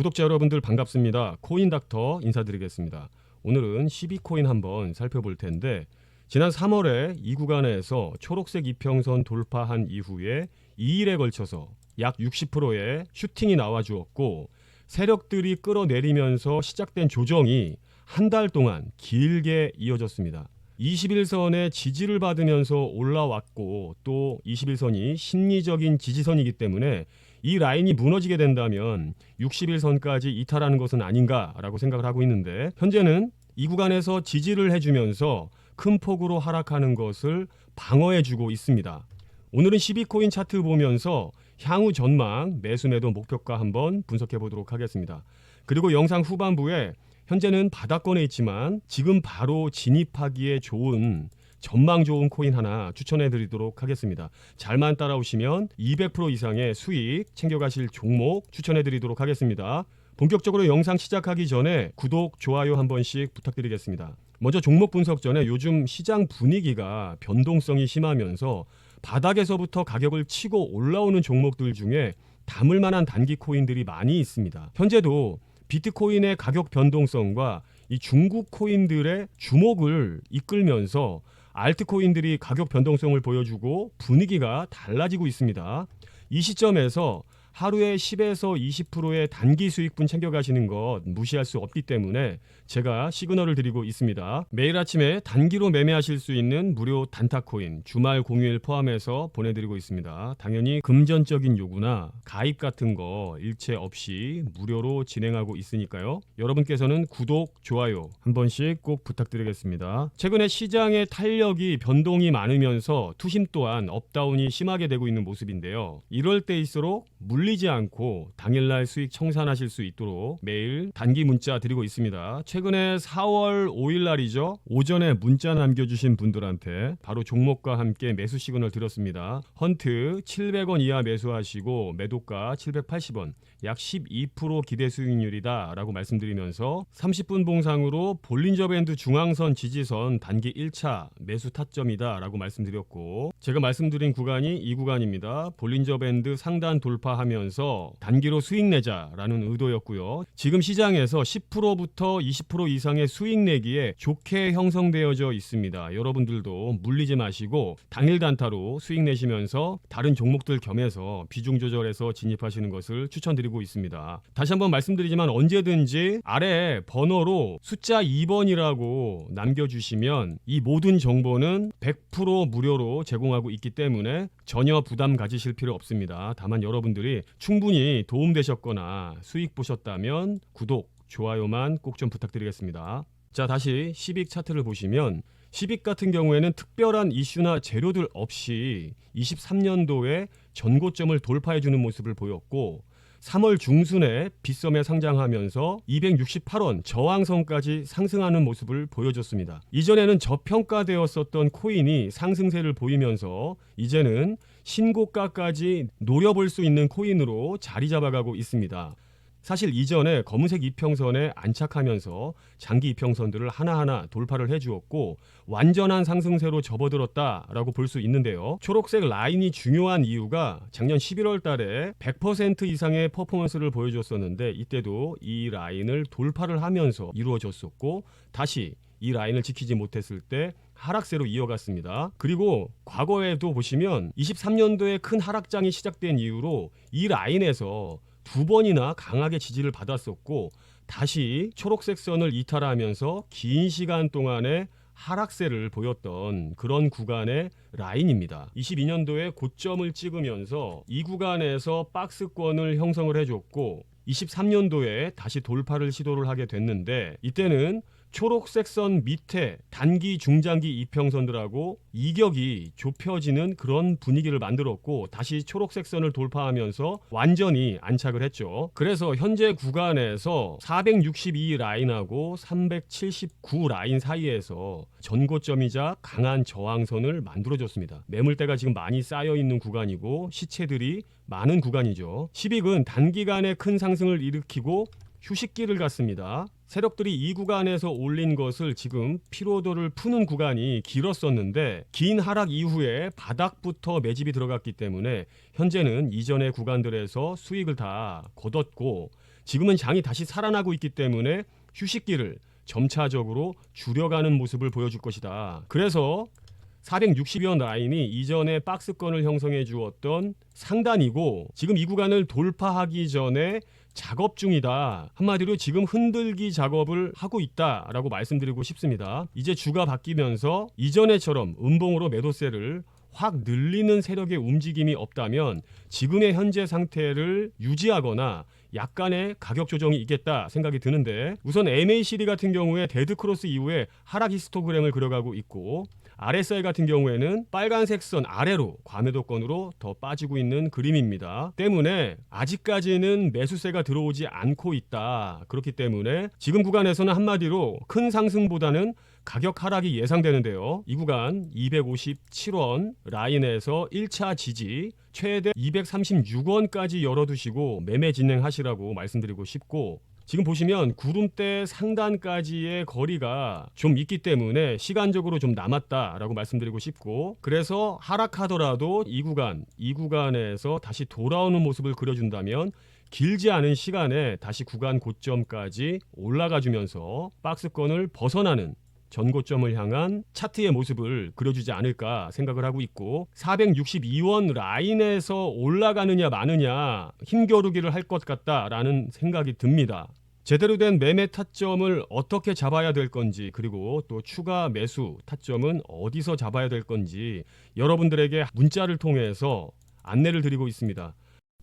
구독자 여러분들 반갑습니다. 코인닥터 인사드리겠습니다. 오늘은 12코인 한번 살펴볼 텐데 지난 3월에 이 구간에서 초록색 이평선 돌파한 이후에 2일에 걸쳐서 약 60%의 슈팅이 나와 주었고 세력들이 끌어내리면서 시작된 조정이 한 달 동안 길게 이어졌습니다. 21선의 지지를 받으면서 올라왔고 또 21선이 심리적인 지지선이기 때문에 이 라인이 무너지게 된다면 61선까지 이탈하는 것은 아닌가라고 생각을 하고 있는데 현재는 이 구간에서 지지를 해주면서 큰 폭으로 하락하는 것을 방어해주고 있습니다. 오늘은 12코인 차트 보면서 향후 전망 매수 매도 목표가 한번 분석해 보도록 하겠습니다. 그리고 영상 후반부에 현재는 바닥권에 있지만 지금 바로 진입하기에 좋은 전망 좋은 코인 하나 추천해 드리도록 하겠습니다. 잘만 따라오시면 200% 이상의 수익 챙겨가실 종목 추천해 드리도록 하겠습니다. 본격적으로 영상 시작하기 전에 구독, 좋아요 한 번씩 부탁드리겠습니다. 먼저 종목 분석 전에 요즘 시장 분위기가 변동성이 심하면서 바닥에서부터 가격을 치고 올라오는 종목들 중에 담을 만한 단기 코인들이 많이 있습니다. 현재도 비트코인의 가격 변동성과 이 중국 코인들의 주목을 이끌면서 알트코인들이 가격 변동성을 보여주고 분위기가 달라지고 있습니다. 이 시점에서 하루에 10에서 20%의 단기 수익분 챙겨가시는 것 무시할 수 없기 때문에 제가 시그널을 드리고 있습니다. 매일 아침에 단기로 매매하실 수 있는 무료 단타코인 주말 공휴일 포함해서 보내드리고 있습니다. 당연히 금전적인 요구나 가입 같은 거 일체 없이 무료로 진행하고 있으니까요. 여러분께서는 구독, 좋아요 한 번씩 꼭 부탁드리겠습니다. 최근에 시장의 탄력이 변동이 많으면서 투심 또한 업다운이 심하게 되고 있는 모습인데요. 이럴 때일수록 물리 지 않고 당일날 수익 청산하실 수 있도록 매일 단기 문자 드리고 있습니다. 최근에 4월 5일 날이죠. 오전에 문자 남겨주신 분들한테 바로 종목과 함께 매수 시그널 드렸습니다. 헌트 700원 이하 매수하시고 매도가 780원 약 12% 기대 수익률이다 라고 말씀드리면서 30분 봉상으로 볼린저 밴드 중앙선 지지선 단기 1차 매수 타점이다 라고 말씀드렸고 제가 말씀드린 구간이 이 구간입니다. 볼린저 밴드 상단 돌파하면서 단기로 수익 내자라는 의도였고요. 지금 시장에서 10%부터 20% 이상의 수익 내기에 좋게 형성되어져 있습니다. 여러분들도 물리지 마시고 당일 단타로 수익 내시면서 다른 종목들 겸해서 비중 조절해서 진입하시는 것을 추천드 리고 있습니다. 다시 한번 말씀드리지만 언제든지 아래 번호로 숫자 2번이라고 남겨주시면 이 모든 정보는 100% 무료로 제공하고 있기 때문에 전혀 부담 가지실 필요 없습니다. 다만 여러분들이 충분히 도움되셨거나 수익 보셨다면 구독, 좋아요만 꼭 좀 부탁드리겠습니다. 자, 다시 10익 차트를 보시면 10익 같은 경우에는 특별한 이슈나 재료들 없이 23년도에 전고점을 돌파해주는 모습을 보였고 3월 중순에 빗썸에 상장하면서 268원 저항선까지 상승하는 모습을 보여줬습니다. 이전에는 저평가되었었던 코인이 상승세를 보이면서 이제는 신고가까지 노려볼 수 있는 코인으로 자리 잡아가고 있습니다. 사실 이전에 검은색 이평선에 안착하면서 장기 이평선들을 하나하나 돌파를 해주었고 완전한 상승세로 접어들었다라고 볼 수 있는데요. 초록색 라인이 중요한 이유가 작년 11월 달에 100% 이상의 퍼포먼스를 보여줬었는데 이때도 이 라인을 돌파를 하면서 이루어졌었고 다시 이 라인을 지키지 못했을 때 하락세로 이어갔습니다. 그리고 과거에도 보시면 23년도에 큰 하락장이 시작된 이후로 이 라인에서 두 번이나 강하게 지지를 받았었고 다시 초록색 선을 이탈하면서 긴 시간 동안에 하락세를 보였던 그런 구간의 라인입니다. 22년도에 고점을 찍으면서 이 구간에서 박스권을 형성을 해줬고 23년도에 다시 돌파를 시도를 하게 됐는데 이때는 초록색 선 밑에 단기 중장기 이평선들하고 이격이 좁혀지는 그런 분위기를 만들었고 다시 초록색 선을 돌파하면서 완전히 안착을 했죠. 그래서 현재 구간에서 462 라인하고 379 라인 사이에서 전고점이자 강한 저항선을 만들어줬습니다. 매물대가 지금 많이 쌓여 있는 구간이고 시체들이 많은 구간이죠. 10익은 단기간에 큰 상승을 일으키고 휴식기를 갖습니다. 세력들이 이 구간에서 올린 것을 지금 피로도를 푸는 구간이 길었었는데 긴 하락 이후에 바닥부터 매집이 들어갔기 때문에 현재는 이전의 구간들에서 수익을 다 거뒀고 지금은 장이 다시 살아나고 있기 때문에 휴식기를 점차적으로 줄여가는 모습을 보여줄 것이다. 그래서 460여 라인이 이전에 박스권을 형성해 주었던 상단이고 지금 이 구간을 돌파하기 전에 작업 중이다. 한마디로 지금 흔들기 작업을 하고 있다라고 말씀드리고 싶습니다. 이제 주가 바뀌면서 이전에처럼 음봉으로 매도세를 확 늘리는 세력의 움직임이 없다면 지금의 현재 상태를 유지하거나 약간의 가격 조정이 있겠다 생각이 드는데 우선 MACD 같은 경우에 데드 크로스 이후에 하락 히스토그램을 그려가고 있고 RSI 같은 경우에는 빨간색 선 아래로 과매도권으로 더 빠지고 있는 그림입니다. 때문에 아직까지는 매수세가 들어오지 않고 있다. 그렇기 때문에 지금 구간에서는 한마디로 큰 상승보다는 가격 하락이 예상되는데요. 이 구간 257원 라인에서 1차 지지 최대 236원까지 열어두시고 매매 진행하시라고 말씀드리고 싶고 지금 보시면 구름대 상단까지의 거리가 좀 있기 때문에 시간적으로 좀 남았다라고 말씀드리고 싶고 그래서 하락하더라도 이 구간 이 구간에서 다시 돌아오는 모습을 그려준다면 길지 않은 시간에 다시 구간 고점까지 올라가 주면서 박스권을 벗어나는 전고점을 향한 차트의 모습을 그려주지 않을까 생각을 하고 있고 462원 라인에서 올라가느냐 마느냐 힘겨루기를 할 것 같다라는 생각이 듭니다. 제대로 된 매매 타점을 어떻게 잡아야 될 건지 그리고 또 추가 매수 타점은 어디서 잡아야 될 건지 여러분들에게 문자를 통해서 안내를 드리고 있습니다.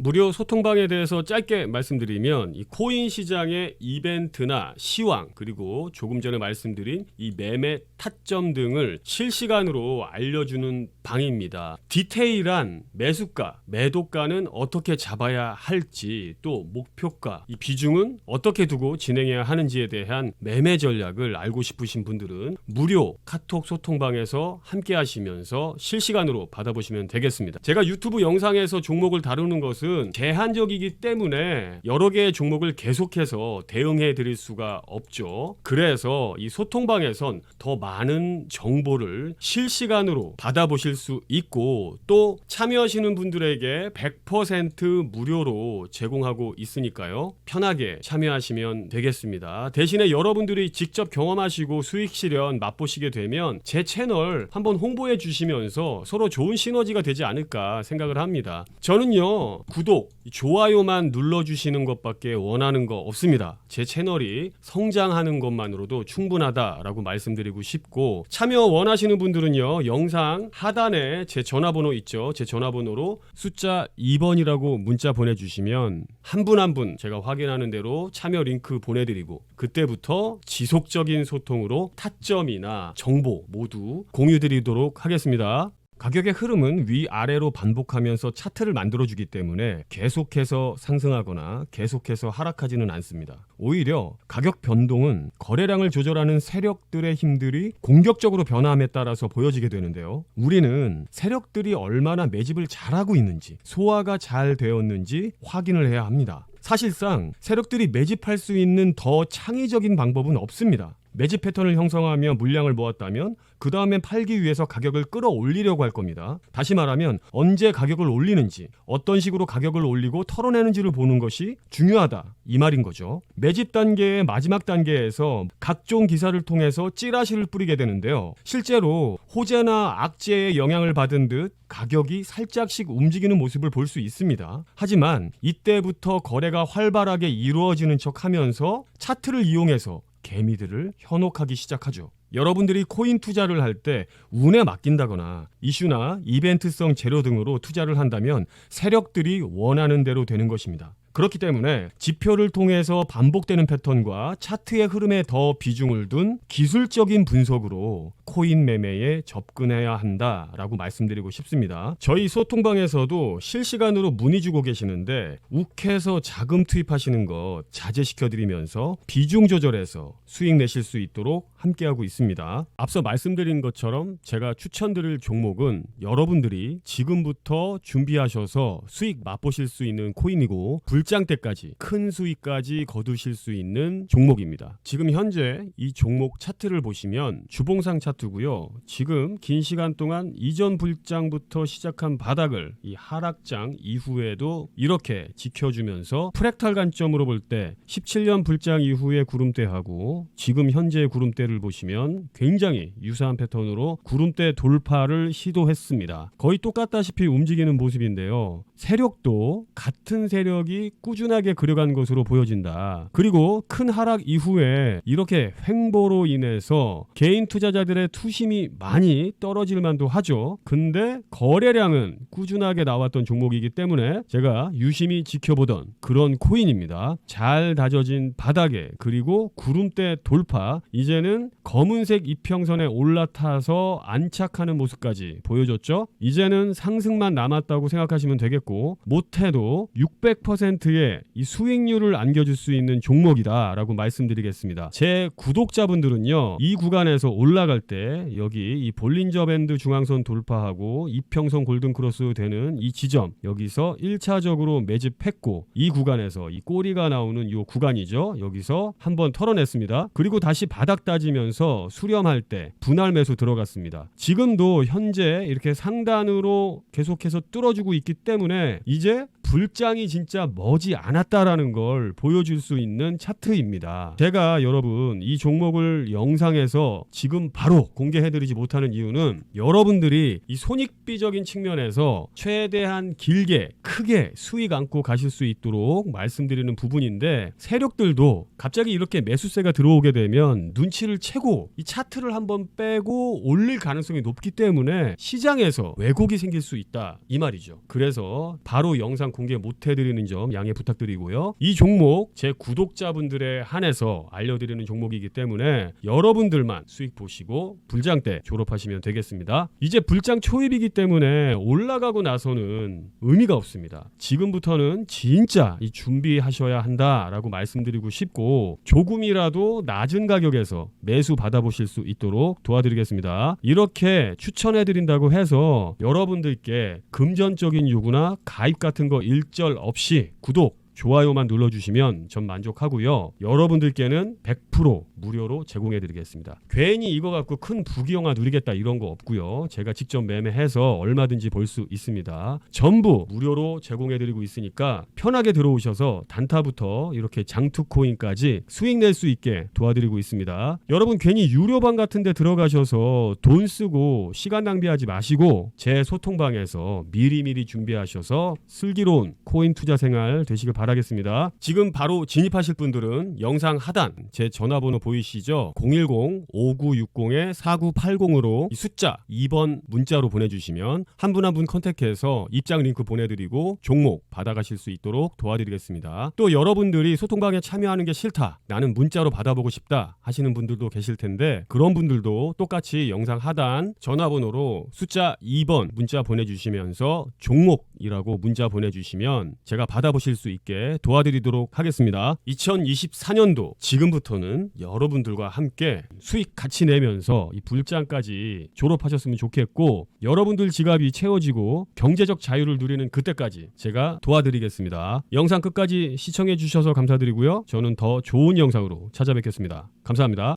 무료 소통방에 대해서 짧게 말씀드리면 이 코인 시장의 이벤트나 시황 그리고 조금 전에 말씀드린 이 매매 타점 등을 실시간으로 알려주는 방입니다. 디테일한 매수가, 매도가는 어떻게 잡아야 할지 또 목표가, 이 비중은 어떻게 두고 진행해야 하는지에 대한 매매 전략을 알고 싶으신 분들은 무료 카톡 소통방에서 함께 하시면서 실시간으로 받아보시면 되겠습니다. 제가 유튜브 영상에서 종목을 다루는 것은 제한적이기 때문에 여러 개의 종목을 계속해서 대응해 드릴 수가 없죠. 그래서 이 소통방에선 더 많은 정보를 실시간으로 받아보실 수 있고 또 참여하시는 분들에게 100% 무료로 제공하고 있으니까요. 편하게 참여하시면 되겠습니다. 대신에 여러분들이 직접 경험하시고 수익 실현 맛보시게 되면 제 채널 한번 홍보해 주시면서 서로 좋은 시너지가 되지 않을까 생각을 합니다. 저는요. 구독, 좋아요만 눌러주시는 것밖에 원하는 거 없습니다. 제 채널이 성장하는 것만으로도 충분하다라고 말씀드리고 싶고 참여 원하시는 분들은요 영상 하단에 제 전화번호 있죠. 제 전화번호로 숫자 2번이라고 문자 보내주시면 한 분 한분 제가 확인하는 대로 참여 링크 보내드리고 그때부터 지속적인 소통으로 타점이나 정보 모두 공유드리도록 하겠습니다. 가격의 흐름은 위아래로 반복하면서 차트를 만들어주기 때문에 계속해서 상승하거나 계속해서 하락하지는 않습니다. 오히려 가격 변동은 거래량을 조절하는 세력들의 힘들이 공격적으로 변화함에 따라서 보여지게 되는데요. 우리는 세력들이 얼마나 매집을 잘하고 있는지, 소화가 잘 되었는지 확인을 해야 합니다. 사실상 세력들이 매집할 수 있는 더 창의적인 방법은 없습니다. 매집 패턴을 형성하며 물량을 모았다면 그 다음엔 팔기 위해서 가격을 끌어올리려고 할 겁니다. 다시 말하면 언제 가격을 올리는지 어떤 식으로 가격을 올리고 털어내는지를 보는 것이 중요하다 이 말인 거죠. 매집 단계의 마지막 단계에서 각종 기사를 통해서 찌라시를 뿌리게 되는데요. 실제로 호재나 악재의 영향을 받은 듯 가격이 살짝씩 움직이는 모습을 볼 수 있습니다. 하지만 이때부터 거래가 활발하게 이루어지는 척 하면서 차트를 이용해서 개미들을 현혹하기 시작하죠. 여러분들이 코인 투자를 할 때 운에 맡긴다거나 이슈나 이벤트성 재료 등으로 투자를 한다면 세력들이 원하는 대로 되는 것입니다. 그렇기 때문에 지표를 통해서 반복되는 패턴과 차트의 흐름에 더 비중을 둔 기술적인 분석으로 코인 매매에 접근해야 한다라고 말씀드리고 싶습니다. 저희 소통방에서도 실시간으로 문의 주고 계시는데 욱해서 자금 투입하시는 것 자제시켜 드리면서 비중 조절해서 수익 내실 수 있도록 함께하고 있습니다. 앞서 말씀드린 것처럼 제가 추천드릴 종목은 여러분들이 지금부터 준비하셔서 수익 맛보실 수 있는 코인이고 불장 때까지 큰 수익까지 거두실 수 있는 종목입니다. 지금 현재 이 종목 차트를 보시면 주봉상 차트고요. 지금 긴 시간 동안 이전 불장부터 시작한 바닥을 이 하락장 이후에도 이렇게 지켜주면서 프랙탈 관점으로 볼 때 17년 불장 이후의 구름대하고 지금 현재의 구름대 를 보시면 굉장히 유사한 패턴으로 구름대 돌파를 시도했습니다. 거의 똑같다시피 움직이는 모습인데요. 세력도 같은 세력이 꾸준하게 그려간 것으로 보여진다. 그리고 큰 하락 이후에 이렇게 횡보로 인해서 개인 투자자들의 투심이 많이 떨어질 만도 하죠. 근데 거래량은 꾸준하게 나왔던 종목이기 때문에 제가 유심히 지켜보던 그런 코인입니다. 잘 다져진 바닥에 그리고 구름대 돌파 이제는 검은색 이평선에 올라타서 안착하는 모습까지 보여줬죠. 이제는 상승만 남았다고 생각하시면 되겠고 못해도 600%의 이 수익률을 안겨줄 수 있는 종목이다라고 말씀드리겠습니다. 제 구독자분들은요 이 구간에서 올라갈 때 여기 이 볼린저 밴드 중앙선 돌파하고 이평선 골든 크로스 되는 이 지점 여기서 1차적으로 매집했고 이 구간에서 이 꼬리가 나오는 이 구간이죠. 여기서 한번 털어냈습니다. 그리고 다시 바닥 따지 면서 수렴할 때 분할 매수 들어갔습니다. 지금도 현재 이렇게 상단으로 계속해서 뚫어주고 있기 때문에 이제 불장이 진짜 머지 않았다라는 걸 보여줄 수 있는 차트입니다. 제가 여러분 이 종목을 영상에서 지금 바로 공개해드리지 못하는 이유는 여러분들이 이 손익비적인 측면에서 최대한 길게 크게 수익 안고 가실 수 있도록 말씀드리는 부분인데 세력들도 갑자기 이렇게 매수세가 들어오게 되면 눈치를 채고 이 차트를 한번 빼고 올릴 가능성이 높기 때문에 시장에서 왜곡이 생길 수 있다 이 말이죠. 그래서 바로 영상 공개 못 해드리는 점 양해 부탁드리고요. 이 종목 제 구독자분들에 한해서 알려드리는 종목이기 때문에 여러분들만 수익 보시고 불장 때 졸업하시면 되겠습니다. 이제 불장 초입이기 때문에 올라가고 나서는 의미가 없습니다. 지금부터는 진짜 이 준비하셔야 한다라고 말씀드리고 싶고 조금이라도 낮은 가격에서 매수 받아보실 수 있도록 도와드리겠습니다. 이렇게 추천해드린다고 해서 여러분들께 금전적인 요구나 가입 같은 거 일절 없이 구독 좋아요만 눌러주시면 전 만족하고요. 여러분들께는 100% 무료로 제공해 드리겠습니다. 괜히 이거 갖고 큰 부귀영화 누리겠다 이런 거 없고요. 제가 직접 매매해서 얼마든지 볼 수 있습니다. 전부 무료로 제공해 드리고 있으니까 편하게 들어오셔서 단타부터 이렇게 장투 코인까지 수익 낼 수 있게 도와드리고 있습니다. 여러분 괜히 유료방 같은 데 들어가셔서 돈 쓰고 시간 낭비하지 마시고 제 소통방에서 미리미리 준비하셔서 슬기로운 코인 투자 생활 되시길 바라겠습니다. 지금 바로 진입하실 분들은 영상 하단 제 전화번호 보이시죠? 010-5960-4980으로 이 숫자 2번 문자로 보내주시면 한분 한 분 컨택해서 입장 링크 보내드리고 종목 받아가실 수 있도록 도와드리겠습니다. 또 여러분들이 소통방에 참여하는 게 싫다. 나는 문자로 받아보고 싶다 하시는 분들도 계실 텐데 그런 분들도 똑같이 영상 하단 전화번호로 숫자 2번 문자 보내주시면서 종목이라고 문자 보내주시면 제가 받아보실 수 있게 도와드리도록 하겠습니다. 2024년도 지금부터는 여러분들과 함께 수익 같이 내면서 이 불장까지 졸업하셨으면 좋겠고 여러분들 지갑이 채워지고 경제적 자유를 누리는 그때까지 제가 도와드리겠습니다. 영상 끝까지 시청해 주셔서 감사드리고요. 저는 더 좋은 영상으로 찾아뵙겠습니다. 감사합니다.